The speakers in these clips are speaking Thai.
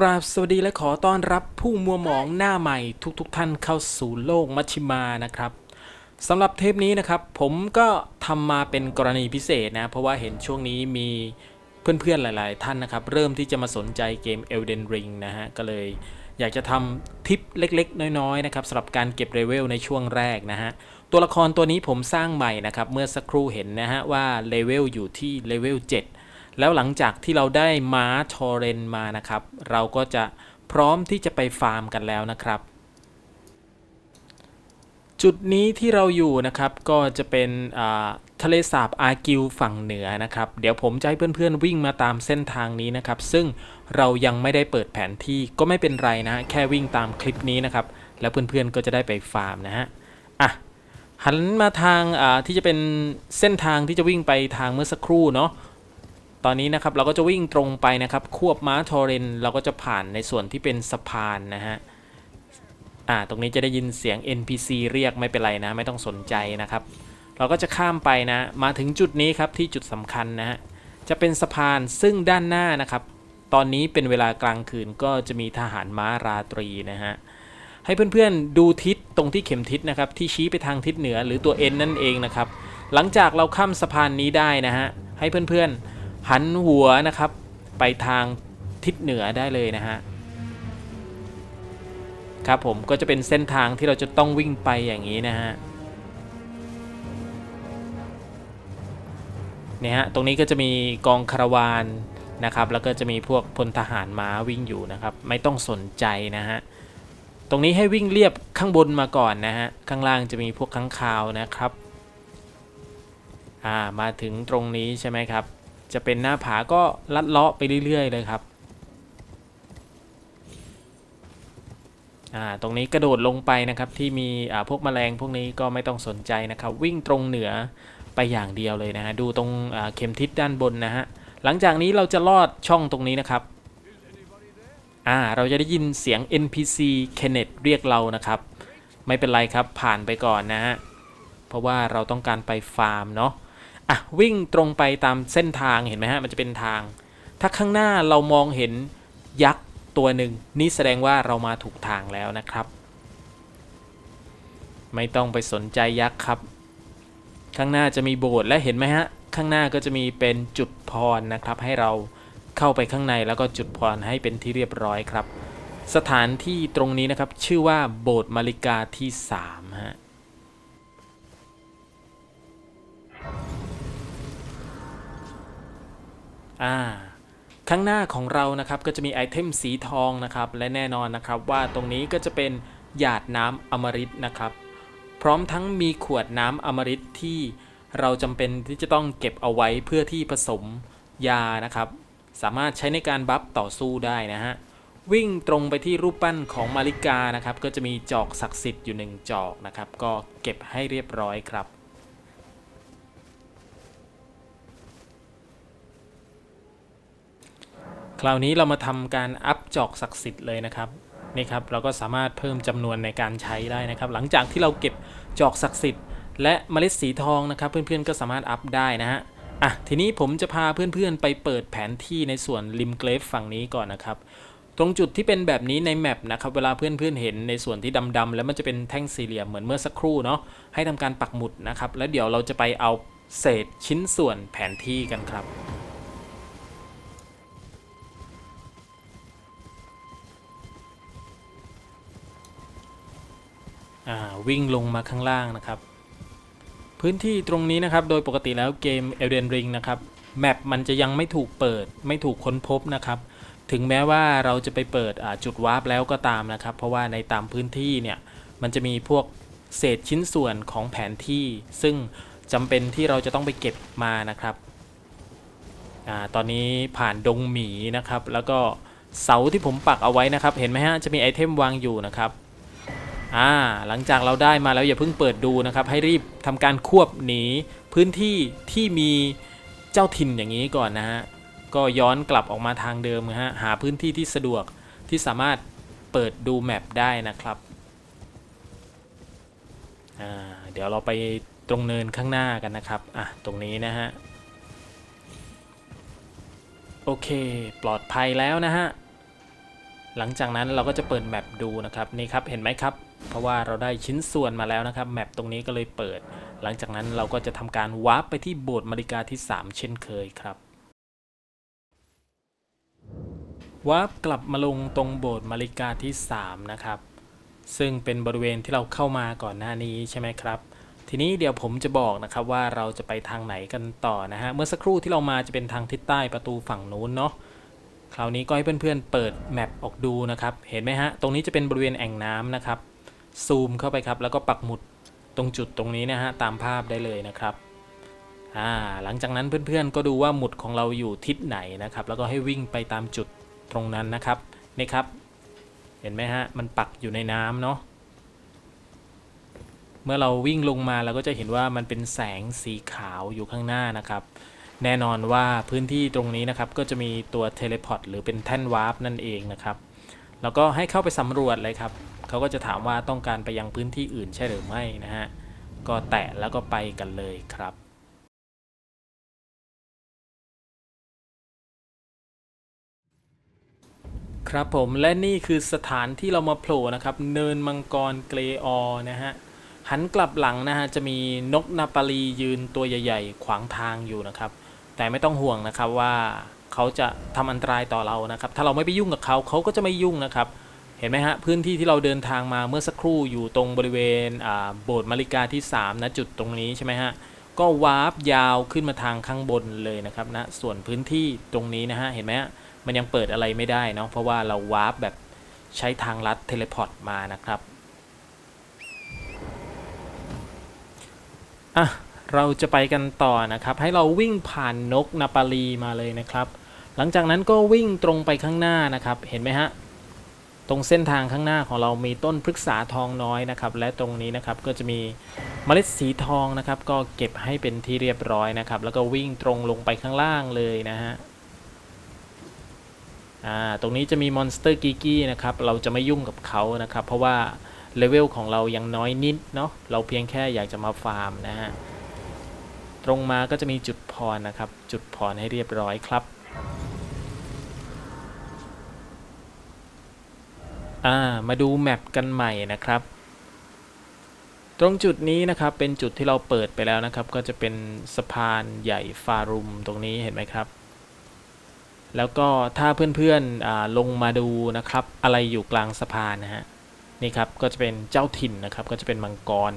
กราบสวัสดีและขอต้อนรับผู้มัวหมองหน้าใหม่ทุกๆทท่านเข้าสู่โลกมัชชิมานะครับสำหรับเทปนี้นะครับ ผมก็ทำมาเป็นกรณีพิเศษนะ เพราะว่าเห็นช่วงนี้มีเพื่อนๆหลาย ๆ ท่านนะครับ เริ่มที่จะมาสนใจเกม Elden Ring นะฮะ ก็เลยอยากจะทำทิปเล็ก ๆ น้อย ๆ นะครับสำหรับการเก็บเลเวลในช่วงแรกนะฮะ ตัวละครตัวนี้ผมสร้างใหม่นะครับ เมื่อสักครู่เห็นนะฮะว่าเลเวลอยู่ที่เลเวล7 แล้วหลังจากที่เราได้ม้าทอเรนมานะครับ เราก็จะพร้อมที่จะไปฟาร์มกันแล้วนะครับ จุดนี้ที่เราอยู่นะครับก็จะเป็นทะเลสาบอากิวฝั่งเหนือนะครับ เดี๋ยวผมจะให้เพื่อนๆวิ่งมาตามเส้นทางนี้นะครับ ซึ่งเรายังไม่ได้เปิดแผนที่ก็ไม่เป็นไรนะ แค่วิ่งตามคลิปนี้นะครับ แล้วเพื่อนๆก็จะได้ไปฟาร์มนะฮะอะหันมาทางที่จะเป็นเส้นทางที่จะวิ่งไปทางเมื่อสักครู่เนาะ ตอนนี้นะครับเราก็จะวิ่งตรงไปนะครับ ควบม้าทอเรนเราก็จะผ่านในส่วนที่เป็นสะพานนะฮะอ่าตรงนี้จะได้ยินเสียง NPC เรียกไม่เป็นไรนะ ไม่ต้องสนใจนะครับ เราก็จะข้ามไปนะ มาถึงจุดนี้ครับที่จุดสำคัญนะฮะจะเป็นสะพานซึ่งด้านหน้านะครับ ตอนนี้เป็นเวลากลางคืนก็จะมีทหารม้าราตรีนะฮะให้เพื่อนๆดูทิศตรงที่เข็มทิศนะครับที่ชี้ไปทางทิศเหนือหรือตัว N นั่นเองนะครับ หลังจากเราข้ามสะพานนี้ได้นะฮะให้เพื่อนๆ หันหัวนะครับ ไปทางทิศเหนือได้เลยนะฮะครับผมก็จะเป็นเส้นทางที่เราจะต้องวิ่งไปอย่างนี้นะฮะเนี่ยฮะตรงนี้ก็จะมีกองคาราวานนะครับ แล้วก็จะมีพวกพลทหารม้าวิ่งอยู่นะครับ ไม่ต้องสนใจนะฮะตรงนี้ให้วิ่งเรียบข้างบนมาก่อนนะฮะข้างล่างจะมีพวกข้างคาวนะครับอ่ามาถึงตรงนี้ใช่ไหมครับ จะเป็นหน้าผาก็ลัดเลาะไปเรื่อย ๆ เลยครับอ่าตรงนี้กระโดดลงไปนะครับที่มีอ่าพวกแมลงพวกนี้ก็ไม่ต้องสนใจนะครับ วิ่งตรงเหนือไปอย่างเดียวเลยนะฮะดูตรงอ่าเข็มทิศด้านบนนะฮะหลังจากนี้เราจะลอดช่องตรงนี้นะครับอ่าเราจะได้ยินเสียง NPC Kenneth เรียกเรานะครับ ไม่เป็นไรครับผ่านไปก่อนนะฮะเพราะว่าเราต้องการไปฟาร์มเนาะ อะวิ่งตรงไปตามเส้นทางเห็นไหมฮะมันจะเป็นทาง ถ้าข้างหน้าเรามองเห็นยักษ์ตัวหนึ่งนี่แสดงว่าเรามาถูกทางแล้วนะครับ ไม่ต้องไปสนใจยักษ์ครับ ข้างหน้าจะมีโบสถ์และเห็นไหมฮะข้างหน้าก็จะมีเป็นจุดพรนะครับ ให้เราเข้าไปข้างในแล้วก็จุดพรให้เป็นที่เรียบร้อยครับ สถานที่ตรงนี้นะครับชื่อว่าโบสถ์มาริกาที่3ฮะ อ่าข้างหน้าของเรานะครับก็จะมีไอเทมสีทองนะครับและแน่นอนนะครับว่าตรงนี้ก็จะเป็นหยาดน้ำอมฤตนะครับ พร้อมทั้งมีขวดน้ำอมฤตที่เราจำเป็นที่จะต้องเก็บเอาไว้เพื่อที่ผสมยานะครับ สามารถใช้ในการบัฟต่อสู้ได้นะฮะวิ่งตรงไปที่รูปปั้นของมาริกานะครับ ก็จะมีจอกศักดิ์สิทธิ์อยู่หนึ่งจอกนะครับ ก็เก็บให้เรียบร้อยครับ คราวนี้เรามาทำการอัพจอกศักดิ์สิทธิ์เลยนะครับนี่ครับเราก็สามารถเพิ่มจำนวนในการใช้ได้นะครับ หลังจากที่เราเก็บจอกศักดิ์สิทธิ์และเมล็ดสีทองนะครับ เพื่อนๆก็สามารถอัพได้นะฮะอะทีนี้ผมจะพาเพื่อนๆไปเปิดแผนที่ในส่วนริมเกรฟฝั่งนี้ก่อนนะครับตรงจุดที่เป็นแบบนี้ในแมปนะครับเวลาเพื่อนๆเห็นในส่วนที่ดำๆแล้วมันจะเป็นแท่งสี่เหลี่ยมเหมือนเมื่อสักครู่เนาะให้ทำการปักหมุดนะครับ แล้วเดี๋ยวเราจะไปเอาเศษชิ้นส่วนแผนที่กันครับ วิ่งลงมาข้างล่างนะครับ พื้นที่ตรงนี้นะครับ โดยปกติแล้วเกม Elden Ring นะครับแมปมันจะยังไม่ถูกเปิด ไม่ถูกค้นพบนะครับ ถึงแม้ว่าเราจะไปเปิดจุดวาร์ปแล้วก็ตามนะครับ เพราะว่าในตามพื้นที่เนี่ยมันจะมีพวกเศษชิ้นส่วนของแผนที่ ซึ่งจำเป็นที่เราจะต้องไปเก็บมานะครับอตอนนี้ผ่านดงหมีนะครับ แล้วก็เสาที่ผมปักเอาไว้นะครับ เห็นไหมฮะจะมีไอเทมวางอยู่นะครับ อ่าหลังจากเราได้มาแล้วอย่าเพิ่งเปิดดูนะครับ ให้รีบทำการควบหนีพื้นที่ที่มีเจ้าถิ่นอย่างนี้ก่อนนะฮะก็ย้อนกลับออกมาทางเดิมนะฮะหาพื้นที่ที่สะดวกที่สามารถเปิดดูแมปได้นะครับอ่าเดี๋ยวเราไปตรงเนินข้างหน้ากันนะครับอะตรงนี้นะฮะโอเค ปลอดภัยแล้วนะฮะ หลังจากนั้นเราก็จะเปิดแมปดูนะครับนี่ครับเห็นไหมครับ เพราะว่าเราได้ชิ้นส่วนมาแล้วนะครับแมปตรงนี้ก็เลยเปิด หลังจากนั้นเราก็จะทำการวาร์ปไปที่โบสถ์มาริกาที่ 3 เช่นเคยครับวาร์ปกลับมาลงตรงโบสถ์มาริกาที่ 3 นะครับ ซึ่งเป็นบริเวณที่เราเข้ามาก่อนหน้านี้ใช่ไหมครับทีนี้เดี๋ยวผมจะบอกนะครับว่าเราจะไปทางไหนกันต่อนะฮะเมื่อสักครู่ที่เรามาจะเป็นทางทิศใต้ประตูฝั่งนู้นเนาะ คราวนี้ก็ให้เพื่อนๆเปิดแมปออกดูนะครับ เห็นไหมฮะ ตรงนี้จะเป็นบริเวณแอ่งน้ำนะครับ ซูมเข้าไปครับ แล้วก็ปักหมุดตรงจุดตรงนี้นะฮะ ตามภาพได้เลยนะครับ อ่า หลังจากนั้นเพื่อนๆ ก็ดูว่าหมุดของเราอยู่ทิศไหนนะครับ แล้วก็ให้วิ่งไปตามจุดตรงนั้นนะครับ นี่ครับ เห็นไหมฮะ มันปักอยู่ในน้ำเนาะ เมื่อเราวิ่งลงมาเราก็จะเห็นว่ามันเป็นแสงสีขาวอยู่ข้างหน้านะครับ แน่นอนว่าพื้นที่ตรงนี้นะครับก็จะมีตัวเทเลพอร์ตหรือเป็นแท่นวาร์ปนั่นเองนะครับ แล้วก็ให้เข้าไปสำรวจเลยครับ เขาก็จะถามว่าต้องการไปยังพื้นที่อื่นใช่หรือไม่นะฮะ ก็แตะแล้วก็ไปกันเลยครับครับผมและนี่คือสถานที่เรามาโผล่นะครับ เนินมังกรเกรออนะฮะหันกลับหลังนะฮะจะมีนกนาปาลียืนตัวใหญ่ ๆ ขวางทางอยู่นะครับ แต่ไม่ต้องห่วงนะครับว่าเขาจะทำอันตรายต่อเรานะครับ ถ้าเราไม่ไปยุ่งกับเขาเขาก็จะไม่ยุ่งนะครับ เห็นไหมฮะพื้นที่ที่เราเดินทางมาเมื่อสักครู่อยู่ตรงบริเวณโบสถ์มาริกาที่3นะจุดตรงนี้ใช่ไหมฮะก็วาร์ปยาวขึ้นมาทางข้างบนเลยนะครับนะส่วนพื้นที่ตรงนี้นะฮะเห็นไหมฮะมันยังเปิดอะไรไม่ได้เนาะเพราะว่าเราวาร์ปแบบใช้ทางลัดเทเลพอร์ตมานะครับอะ เราจะไปกันต่อนะครับ ให้เราวิ่งผ่านนกนาปาลีมาเลยนะครับ หลังจากนั้นก็วิ่งตรงไปข้างหน้านะครับ เห็นไหมฮะ ตรงเส้นทางข้างหน้าของเรามีต้นพฤกษาทองน้อยนะครับ และตรงนี้นะครับก็จะมีเมล็ดสีทองนะครับ ก็เก็บให้เป็นที่เรียบร้อยนะครับ แล้วก็วิ่งตรงลงไปข้างล่างเลยนะฮะอ่าตรงนี้จะมีมอนสเตอร์กิกี้นะครับ เราจะไม่ยุ่งกับเขานะครับ เพราะว่าเลเวลของเรายังน้อยนิดเนาะ เราเพียงแค่อยากจะมาฟาร์มนะฮะ ตรงมาก็จะมีจุดพรนะครับ จุดพรให้เรียบร้อยครับามาดูแมปกันใหม่นะครับ ตรงจุดนี้นะครับเป็นจุดที่เราเปิดไปแล้วนะครับ ก็จะเป็นสะพานใหญ่ฟารุมตรงนี้เห็นไหมครับ แล้วก็ถ้าเพื่อนๆลงมาดูนะครับ อะไรอยู่กลางสะพานนะฮะนี่ครับก็จะเป็นเจ้าถิ่นนะครับ ก็จะเป็นมังกร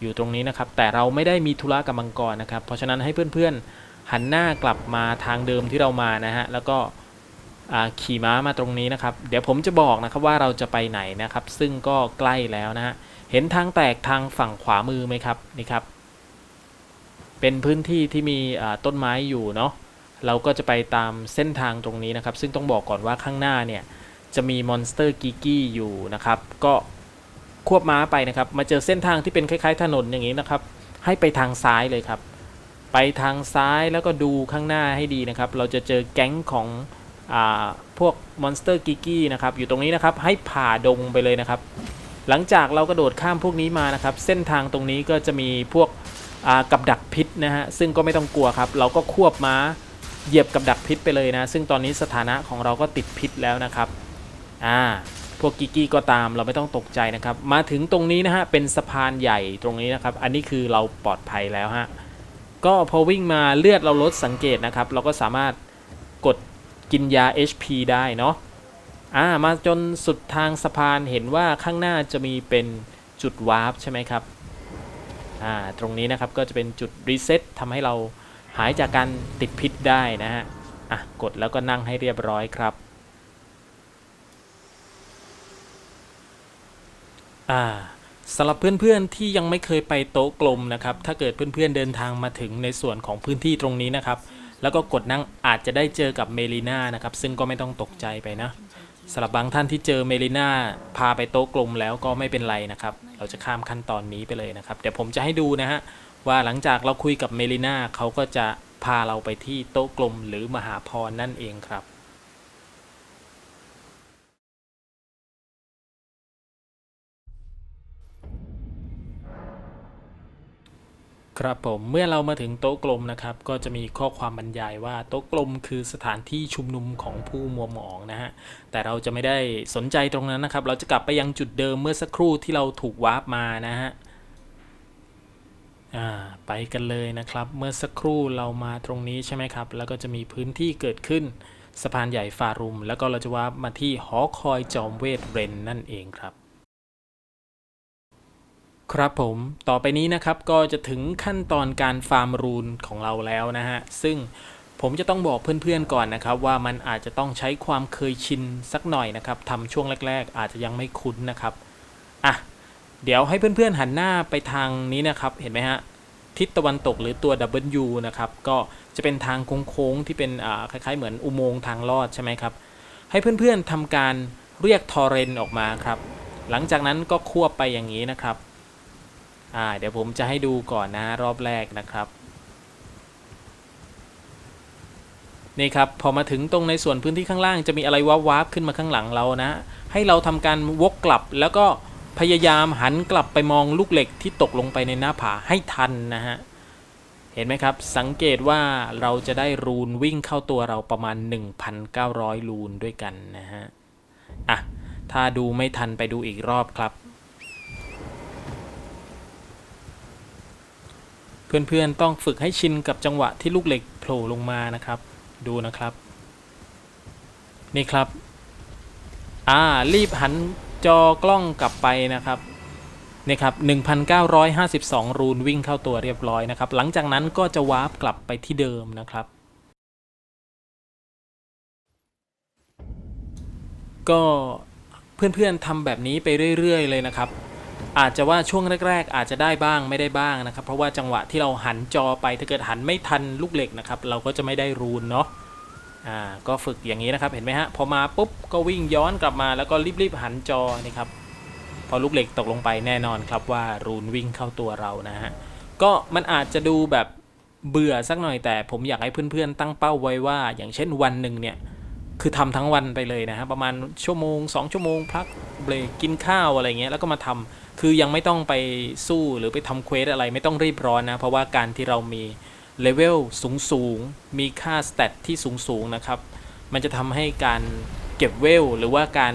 อยู่ตรงนี้นะครับ แต่เราไม่ได้มีธุระกับมังกรนะครับ เพราะฉะนั้นให้เพื่อนๆหันหน้ากลับมาทางเดิมที่เรามานะฮะแล้วก็ขี่ม้ามาตรงนี้นะครับ เดี๋ยวผมจะบอกนะครับว่าเราจะไปไหนนะครับ ซึ่งก็ใกล้แล้วนะฮะเห็นทางแตกทางฝั่งขวามือไหมครับนี่ครับ เป็นพื้นที่ที่มีต้นไม้อยู่เนาะเราก็จะไปตามเส้นทางตรงนี้นะครับ ซึ่งต้องบอกก่อนว่าข้างหน้าเนี่ยจะมีมอนสเตอร์กิกี้อยู่นะครับ ก็ ควบม้าไปนะครับ มาเจอเส้นทางที่เป็นคล้าย ๆ ถนนอย่างนี้นะครับ ให้ไปทางซ้ายเลยครับ ไปทางซ้ายแล้วก็ดูข้างหน้าให้ดีนะครับ เราจะเจอแก๊งของอพวกมอนสเตอร์กิกี้นะครับ อยู่ตรงนี้นะครับ ให้ผ่าดงไปเลยนะครับ หลังจากเรากระโดดข้ามพวกนี้มานะครับ เส้นทางตรงนี้ก็จะมีพวกกับดักพิษนะฮะ ซึ่งก็ไม่ต้องกลัวครับ เราก็ควบม้าเหยียบกับดักพิษไปเลยนะ ซึ่งตอนนี้สถานะของเราก็ติดพิษแล้วนะครับ อ่าพวกกิกกี้ก็ตามเราไม่ต้องตกใจนะครับ มาถึงตรงนี้นะฮะเป็นสะพานใหญ่ตรงนี้นะครับ อันนี้คือเราปลอดภัยแล้วฮะก็พอวิ่งมาเลือดเราลดสังเกตนะครับ เราก็สามารถกดกินยา HP ได้เนาะอ่ามาจนสุดทางสะพานเห็นว่าข้างหน้าจะมีเป็นจุดวาร์ปใช่ไหมครับอ่าตรงนี้นะครับก็จะเป็นจุดรีเซ็ตทำให้เราหายจากการติดพิษได้นะฮะอะกดแล้วก็นั่งให้เรียบร้อยครับ อ่าสำหรับเพื่อนๆที่ยังไม่เคยไปโต๊ะกลมนะครับ ถ้าเกิดเพื่อนๆเดินทางมาถึงในส่วนของพื้นที่ตรงนี้นะครับ แล้วก็กดนั่งอาจจะได้เจอกับเมลิน่านะครับ ซึ่งก็ไม่ต้องตกใจไปนะสำหรับบางท่านที่เจอเมลิน่าพาไปโต๊ะกลมแล้วก็ไม่เป็นไรนะครับ เราจะข้ามขั้นตอนนี้ไปเลยนะครับ เดี๋ยวผมจะให้ดูนะฮะว่าหลังจากเราคุยกับเมลิน่าเขาก็จะพาเราไปที่โต๊ะกลมหรือมหาพรนั่นเองครับ ครับผมเมื่อเรามาถึงโต๊ะกลมนะครับ ก็จะมีข้อความบรรยายว่าโต๊ะกลมคือสถานที่ชุมนุมของผู้มัวหมองนะฮะแต่เราจะไม่ได้สนใจตรงนั้นนะครับ เราจะกลับไปยังจุดเดิมเมื่อสักครู่ที่เราถูกวาร์ปมานะฮะอ่าไปกันเลยนะครับ เมื่อสักครู่เรามาตรงนี้ใช่ไหมครับ แล้วก็จะมีพื้นที่เกิดขึ้นสะพานใหญ่ฟารุม แล้วก็เราจะวาร์ปมาที่หอคอยจอมเวทเรนนั่นเองครับ ครับผมต่อไปนี้นะครับก็จะถึงขั้นตอนการฟาร์มรูนของเราแล้วนะฮะ ซึ่งผมจะต้องบอกเพื่อนๆก่อนนะครับ ว่ามันอาจจะต้องใช้ความเคยชินสักหน่อยนะครับทำช่วงแรก ๆ อาจจะยังไม่คุ้นนะครับอะเดี๋ยวให้เพื่อนๆหันหน้าไปทางนี้นะครับเห็นไหมฮะทิศตะวันตกหรือตัว W นะครับก็จะเป็นทางโค้งๆที่เป็นคล้ายๆ เหมือนอุโมงค์ทางลอดใช่ไหมครับให้เพื่อนๆทำการเรียกทอร์เรนออกมาครับหลังจากนั้นก็ควบไปอย่างนี้นะครับ อ่าเดี๋ยวผมจะให้ดูก่อนนะรอบแรกนะครับนี่ครับพอมาถึงตรงในส่วนพื้นที่ข้างล่างจะมีอะไรวาบๆขึ้นมาข้างหลังเรานะ ให้เราทำการวกกลับแล้วก็พยายามหันกลับไปมองลูกเหล็กที่ตกลงไปในหน้าผาให้ทันนะฮะเห็นไหมครับ สังเกตว่าเราจะได้รูนวิ่งเข้าตัวเราประมาณ 1,900 รูนด้วยกันนะฮะอะถ้าดูไม่ทันไปดูอีกรอบครับ เพื่อนๆต้องฝึกให้ชินกับจังหวะที่ลูกเหล็กโผล่ลงมานะครับ ดูนะครับ นี่ครับ อ่า รีบหันจอกล้องกลับไปนะครับนี่ครับ 1,952 รูนวิ่งเข้าตัวเรียบร้อยนะครับ หลังจากนั้นก็จะวาร์ปกลับไปที่เดิมนะครับ ก็เพื่อนๆทำแบบนี้ไปเรื่อย ๆ เลยนะครับ อาจจะว่าช่วงแรก ๆ อาจจะได้บ้างไม่ได้บ้างนะครับ เพราะว่าจังหวะที่เราหันจอไปถ้าเกิดหันไม่ทันลูกเหล็กนะครับ เราก็จะไม่ได้รูนเนาะอ่าก็ฝึกอย่างนี้นะครับเห็นไหมฮะพอมาปุ๊บก็วิ่งย้อนกลับมาแล้วก็รีบๆหันจอนี่ครับพอลูกเหล็กตกลงไปแน่นอนครับว่ารูนวิ่งเข้าตัวเรานะฮะก็มันอาจจะดูแบบเบื่อสักหน่อยแต่ผมอยากให้เพื่อนๆตั้งเป้าไว้ว่า อย่างเช่นวันหนึ่งเนี่ยคือทำทั้งวันไปเลยนะฮะประมาณชั่วโมง 2 ชั่วโมงพักเบรกกินข้าวอะไรเงี้ยแล้วก็มาทำ คือยังไม่ต้องไปสู้หรือไปทำเควสอะไรไม่ต้องรีบร้อนนะ เพราะว่าการที่เรามีเลเวลสูงสูงมีค่าสเตตที่สูงสูงนะครับ มันจะทำให้การเก็บเวลหรือว่าการ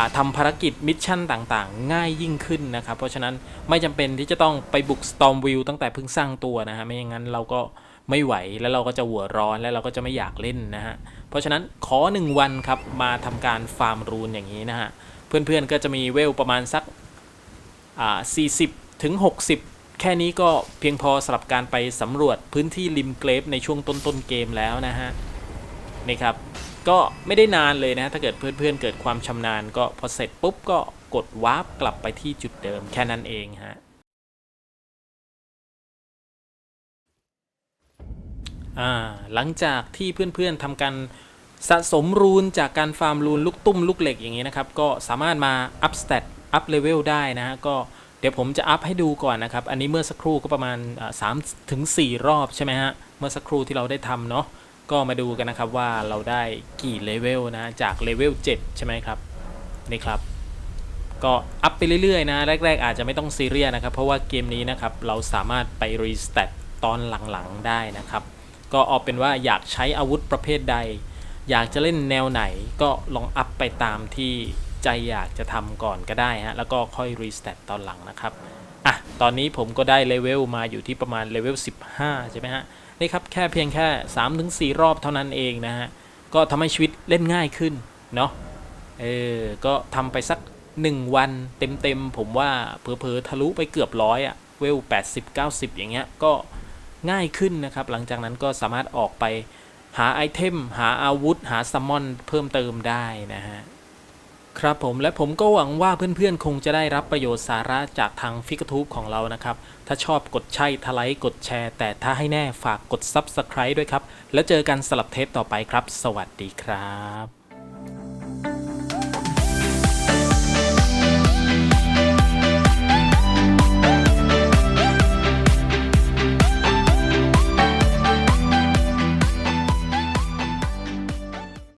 าทำภารกิจมิชชั่นต่างๆ ง่ายยิ่งขึ้นนะครับ เพราะฉะนั้นไม่จำเป็นที่จะต้องไปบุก Stormville ตั้งแต่เพิ่งสร้างตัวนะฮะไม่อย่างนั้นเราก็ไม่ไหวแล้วเราก็จะหัวร้อนแล้วเราก็จะไม่อยากเล่นนะฮะ เพราะฉะนั้นขอ 1 วันครับ มาทำการฟาร์มรูนอย่างนี้นะฮะ เพื่อนๆก็จะมีเวลประมาณสัก 40ถึง60 แค่นี้ก็เพียงพอสำหรับการไปสำรวจพื้นที่ริมเกรฟในช่วงต้นๆเกมแล้วนะฮะนี่ครับก็ไม่ได้นานเลยนะถ้าเกิดเพื่อนๆเกิดความชำนาญก็พอเสร็จปุ๊บก็กดวาร์ปกลับไปที่จุดเดิมแค่นั้นเองฮะอ่าหลังจากที่เพื่อนๆทำการสะสมรูนจากการฟาร์มรูนลูกตุ้มลูกเหล็กอย่างนี้นะครับ ก็สามารถมาอัพสเตต อัพเลเวลได้นะฮะก็เดี๋ยวผมจะอัพให้ดูก่อนนะครับ อันนี้เมื่อสักครู่ก็ประมาณสามถึงสี่รอบใช่ไหมฮะ เมื่อสักครู่ที่เราได้ทำเนาะก็มาดูกันนะครับว่าเราได้กี่เลเวลนะจากเลเวล7ใช่ไหมครับนี่ครับ ก็อัพไปเรื่อยๆนะแรก ๆ อาจจะไม่ต้องซีเรียสนะครับ เพราะว่าเกมนี้นะครับเราสามารถไปรีสเตตตอนหลังๆได้นะครับ ก็เอาเป็นว่าอยากใช้อาวุธประเภทใด อยากจะเล่นแนวไหนก็ลองอัพไปตามที่ ใจอยากจะทำก่อนก็ได้ฮะ แล้วก็ค่อยรีสเตตตอนหลังนะครับ อะ ตอนนี้ผมก็ได้เลเวลมาอยู่ที่ประมาณเลเวล 15 ใช่ไหมฮะ นี่ครับ แค่เพียงแค่ 3-4 รอบเท่านั้นเองนะฮะ ก็ทำให้ชีวิตเล่นง่ายขึ้น เนาะเออ ก็ทำไปสัก 1 วันเต็มๆ ผมว่าเผลอๆ ทะลุไปเกือบร้อยอะเวล 80-90 อย่างเงี้ย ก็ง่ายขึ้นนะครับ หลังจากนั้นก็สามารถออกไปหาไอเทม หาอาวุธ หาซัมมอนเพิ่มเติมได้นะฮะ ครับผมและผมก็หวังว่าเพื่อนๆ คงจะได้รับประโยชน์สาระจากทางฟิกทูบของเรานะครับ ถ้าชอบกดใช่ทไลค์กดแชร์ แต่ถ้าให้แน่ฝากกด Subscribe ด้วยครับ แล้วเจอกันสลับเทปต่อไปครับ สวัสดีครับ